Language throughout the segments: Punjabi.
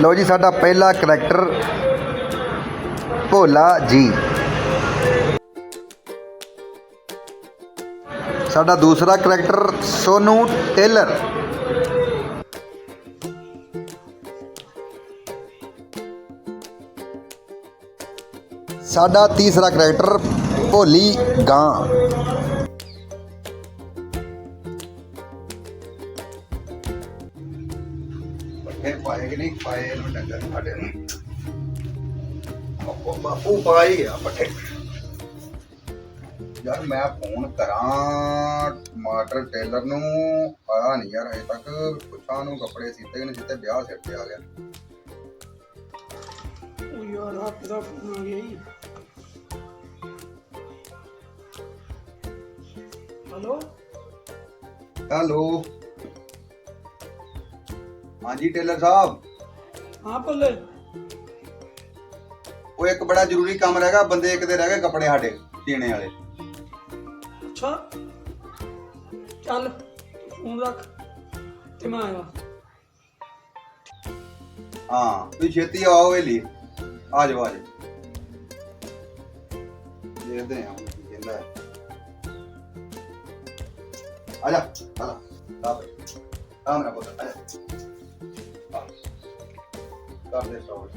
ਲਓ ਜੀ, ਸਾਡਾ ਪਹਿਲਾ ਕਰੈਕਟਰ ਭੋਲਾ ਜੀ। ਸਾਡਾ ਦੂਸਰਾ ਕਰੈਕਟਰ ਸੋਨੂ ਟੇਲਰ। ਸਾਡਾ ਤੀਸਰਾ ਕਰੈਕਟਰ ਭੋਲੀ ਗਾਂ। ਪੱਠੇ ਪਾਏ ਕਿ ਨਹੀਂ? ਪਾਏ ਇਹਨੂੰ ਡੰਗਰ ਸਾਡੇ ਨੂੰ। ਬਾਪੂ ਬਾਪੂ ਪਾਈ ਗਿਆ ਪੱਠੇ। ਯਾਰ ਮੈਂ ਫੋਨ ਕਰਾਂ ਟਮਾਟਰ ਟੇਲਰ ਨੂੰ ਆਇਆ ਨਹੀਂ ਯਾਰ ਅਜੇ ਤੱਕ। ਪੁੱਛਾਂ ਨੂੰ ਕੱਪੜੇ ਸੀਤੇ ਨਹੀਂ ਸੀਤੇ ਵਿਆਹ ਸਿਰ ਤੇ ਆ ਗਿਆ। ਉਹ ਯਾਰ ਹੱਥ ਦਾ ਫੋਨ ਆ ਗਿਆ ਹਲੋ? ਹੈਲੋ? ਹਾਂਜੀ ਟੇਲਰ ਸਾਹਿਬ। ਹਾਂ ਭੱਲੇ ਉਹ ਇੱਕ ਬੜਾ ਜ਼ਰੂਰੀ ਕੰਮ ਰਹਿ ਗਿਆ ਬੰਦੇ ਇੱਕ ਦੇ ਰਹਿ ਗਏ ਕੱਪੜੇ ਸਾਡੇ ਸੀਣੇ ਵਾਲੇ। ਅੱਛਾ। ਚੱਲ ਫੋਨ ਰੱਖ ਤੇ ਮੈਂ ਆਇਆ। ਹਾਂ ਤੁਸੀਂ ਛੇਤੀ ਆਓ ਵੇਲੀ ਆ ਜਾਓ ਆ ਜਾਓ। ਦੇਖਦੇ ਹਾਂ ਹੁਣ ਕੀ ਕਹਿੰਦਾ ਹੈ। ਆ ਜਾ ਆ ਜਾ। ਆ ਬਈ ਆ ਮੇਰਾ ਪੁੱਤ ਆ ਜਾ। ਸਟਾਰਟ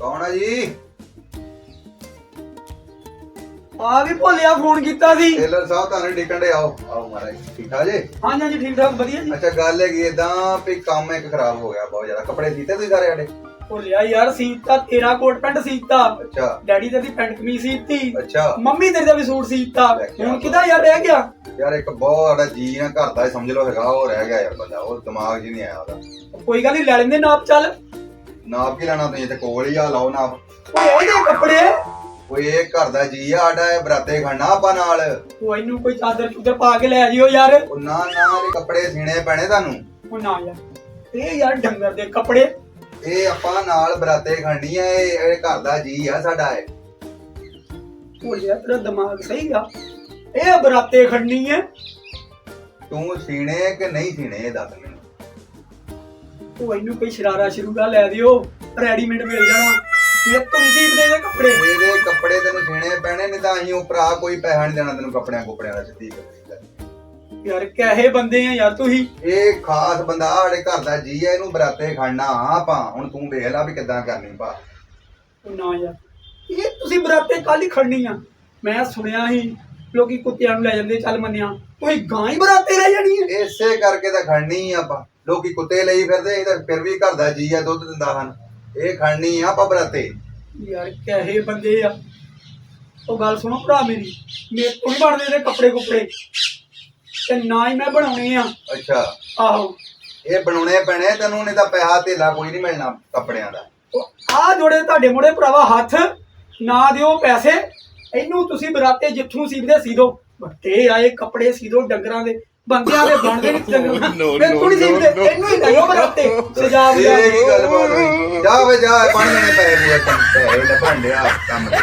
ਕੌਣ ਆ ਜੀ? ਆ ਵੀ ਭੋਲਿਆ ਫੋਨ ਕੀਤਾ ਸੀ। ਟੇਲਰ ਸਾਹਿਬ ਤੁਹਾਨੂੰ ਡਿਕਣ ਦੇ ਆਓ ਆਓ ਮਹਾਰਾਜ ਠੀਕ ਠਾਕ ਜੀ? ਹਾਂਜੀ ਹਾਂਜੀ ਠੀਕ ਠਾਕ ਵਧੀਆ ਜੀ। ਅੱਛਾ ਗੱਲ ਹੈਗੀ ਇਦਾਂ ਵੀ ਕੰਮ ਇੱਕ ਖਰਾਬ ਹੋ ਗਿਆ ਬਹੁਤ ਜ਼ਿਆਦਾ। ਕੱਪੜੇ ਸੀਤੇ ਤੁਸੀਂ ਸਾਰੇ ਸਾਡੇ? ਭੋਲਿਆ ਯਾਰ ਸੀਤਾ ਤੇਰਾ ਕੋਟ ਪੈਂਟ ਸੀਤਾ। ਅੱਛਾ। ਡੈਡੀ ਤੇਰੀ ਪੈਂਟ ਕਮੀਜ਼ ਸੀਤੀ। ਅੱਛਾ। ਮੰਮੀ ਤੇਰੇ ਦਾ ਵੀ ਸੂਟ ਸੀਤਾ। ਹੁਣ ਕਿਦਾ ਯਾਰ ਰਹਿ ਗਿਆ? ਯਾਰ ਇੱਕ ਬਹੁਤ ਜੀ ਨਾ ਘਰ ਦਾ ਹੀ ਸਮਝ ਲਓ ਹੈਗਾ ਉਹ ਰਹਿ ਗਿਆ ਯਾਰ ਬੰਦਾ ਉਹ ਦਿਮਾਗ 'ਚ ਨਹੀਂ ਆਇਆ ਉਹਦਾ। ਕੋਈ ਗੱਲ ਨਹੀਂ ਲੈ ਲੈਂਦੇ ਨਾਪ ਚੱਲ। ਨਾਪ ਕੀ ਲੈਣਾ ਤੁਸੀਂ ਇੱਥੇ ਕੋਲ ਹੀ ਆ ਲਾਓ ਨਾਪ। ਓਏ ਇਹਦੇ ਕੱਪੜੇ? ਓਏ ਇਹ ਘਰ ਦਾ ਜੀ ਆ ਇਹ ਬਰਾਤੇ ਖਾਣਾ ਆਪਾਂ ਨਾਲ। ਉਹ ਇਹਨੂੰ ਕੋਈ ਚਾਦਰ ਚੁੱਦਰ ਪਾ ਕੇ ਲੈ ਜਿਓ ਯਾਰ। ਉਹ ਨਾ ਨਾ ਇਹ ਕੱਪੜੇ ਸੀਣੇ ਪੈਣੇ ਤੁਹਾਨੂੰ। ਉਹ ਨਾ ਯਾਰ ਇਹ ਯਾਰ ਡੰਗਰ ਦੇ ਕੱਪੜੇ। ਇਹ ਆਪਾਂ ਨਾਲ ਬਰਾਤੇ ਖਾਣੀ ਆ ਇਹ ਇਹ ਘਰ ਦਾ ਜੀ ਆ ਸਾਡਾ ਇਹ। ਭੋਲਿਆ ਤੇਰਾ ਦਿਮਾਗ ਸਹੀ ਆ। ਇਹ ਬਰਾਤੇ ਖੜਨੀ ਹੈ ਤੂੰ ਸੀਣੇ ਕਿ ਨਹੀਂ ਸੀਣੇ ਇਹ ਦੱਸ ਮੈਨੂੰ। ਉਹ ਇਹਨੂੰ ਕੋਈ ਸ਼ਰਾਰਾ ਸ਼ਰੂਰਾ ਲੈ ਦਿਓ ਰੈਡੀਮੇਡ ਮਿਲ ਜਾਣਾ। ਮੇਰੇ ਤੋਂ ਨਹੀਂ ਸੀਵਦੇ ਦੇ ਕੱਪੜੇ। ਇਹਦੇ ਕੱਪੜੇ ਤੈਨੂੰ ਸੀਣੇ ਪੈਣੇ ਨਹੀਂ ਤਾਂ ਅਸੀਂ ਉਹ ਭਰਾ ਕੋਈ ਪੈਸਾ ਨਹੀਂ ਦੇਣਾ ਤੈਨੂੰ ਕੱਪੜਿਆਂ ਕੁਪੜਿਆਂ ਦਾ ਸਿੱਧੀ ਗੱਲ। ਯਾਰ ਕਹੇ ਬੰਦੇ ਆ ਯਾਰ ਤੁਸੀਂ। ਇਹ ਖਾਸ ਬੰਦਾ ਸਾਡੇ ਘਰ ਦਾ ਜੀ ਆ ਇਹਨੂੰ ਬਰਾਤੇ ਖੜਨਾ ਆਪਾਂ। ਹੁਣ ਤੂੰ ਵੇਖ ਲੈ ਵੀ ਕਿੱਦਾਂ ਕਰਨੀ ਉਹ ਨਾ ਯਾਰ ਇਹ ਤੁਸੀਂ ਬਰਾਤੇ ਕੱਲ ਹੀ ਖੜਨੀ ਆ। ਮੈਂ ਸੁਣਿਆ ਸੀ ਲੋਕੀ ਕੁੱਤਿਆਂ ਨੂੰ ਲੈ ਜਾਂਦੇ ਚੱਲ ਮੰਨਿਆ। ਤੁਸੀਂ ਗਾਂ ਹੀ ਬਰਾਤੇ ਲੈ ਜਾਣੀ ਹੈ ਇਸੇ ਕਰਕੇ ਤਾਂ ਖੜਨੀ ਆ ਆਪਾਂ। ਲੋਕੀ ਕੁੱਤੇ ਲਈ ਫਿਰਦੇ ਇਹ ਤਾਂ ਫਿਰ ਵੀ ਘਰ ਦਾ ਜੀ ਆ ਦੁੱਧ ਦਿੰਦਾ ਹਨ। ਇਹ ਖੜਨੀ ਆ ਆਪਾਂ ਬਰਾਤੇ। ਯਾਰ ਕਹੇ ਬੰਦੇ ਆ। ਉਹ ਗੱਲ ਸੁਣੋ ਭਰਾ ਮੇਰੀ। ਮੇਰੇ ਨਹੀਂ ਬਣਦੇ ਇਹਦੇ ਕੱਪੜੇ ਕੁੱਪੜੇ ਤੇ ਨਾ ਹੀ ਮੈਂ ਬਣਾਉਣੇ ਆ। ਅੱਛਾ। ਆਹੋ। ਇਹ ਬਣਾਉਣੇ ਪੈਣੇ ਤੈਨੂੰ ਨਹੀਂ ਤਾਂ ਪੈਸਾ ਧੇਲਾ ਕੋਈ ਨਹੀਂ ਮਿਲਣਾ ਕੱਪੜਿਆਂ ਦਾ। ਆ ਜੋੜੇ ਤੁਹਾਡੇ ਮੋੜੇ ਭਰਾਵਾ ਹੱਥ ਨਾ ਦਿਓ ਪੈਸੇ। ਇਹਨੂੰ ਤੁਸੀਂ ਬਰਾਤੇ ਜਿੱਥੋਂ ਸੀਵਦੇ ਸੀ ਦੋ ਵੱਡੇ ਆਏ ਕੱਪੜੇ ਸੀ ਦੋ ਡੰਗਰਾਂ ਦੇ ਬੰਦਿਆਂ ਦੇ ਬਣਦੇ ਨਹੀਂ ਡੰਗਰਾਂ। ਮੈਂ ਥੋੜੀ ਸੀਵਦੇ ਇਹਨੂੰ ਹੀ ਦਿਓ ਬਰਾਤੇ। ਸਜਾ ਬਜਾ ਇਹ ਕੀ ਗੱਲ ਬਾਤ ਹੋਈ? ਜਾ ਵੇ ਜਾ ਪਾਣੀ ਨੇ ਪੈਸੇ ਪੂਰੇ ਕੰਮ ਪੈਸੇ ਲੱਭਣ ਡਿਆ ਕੰਮ ਦੇ।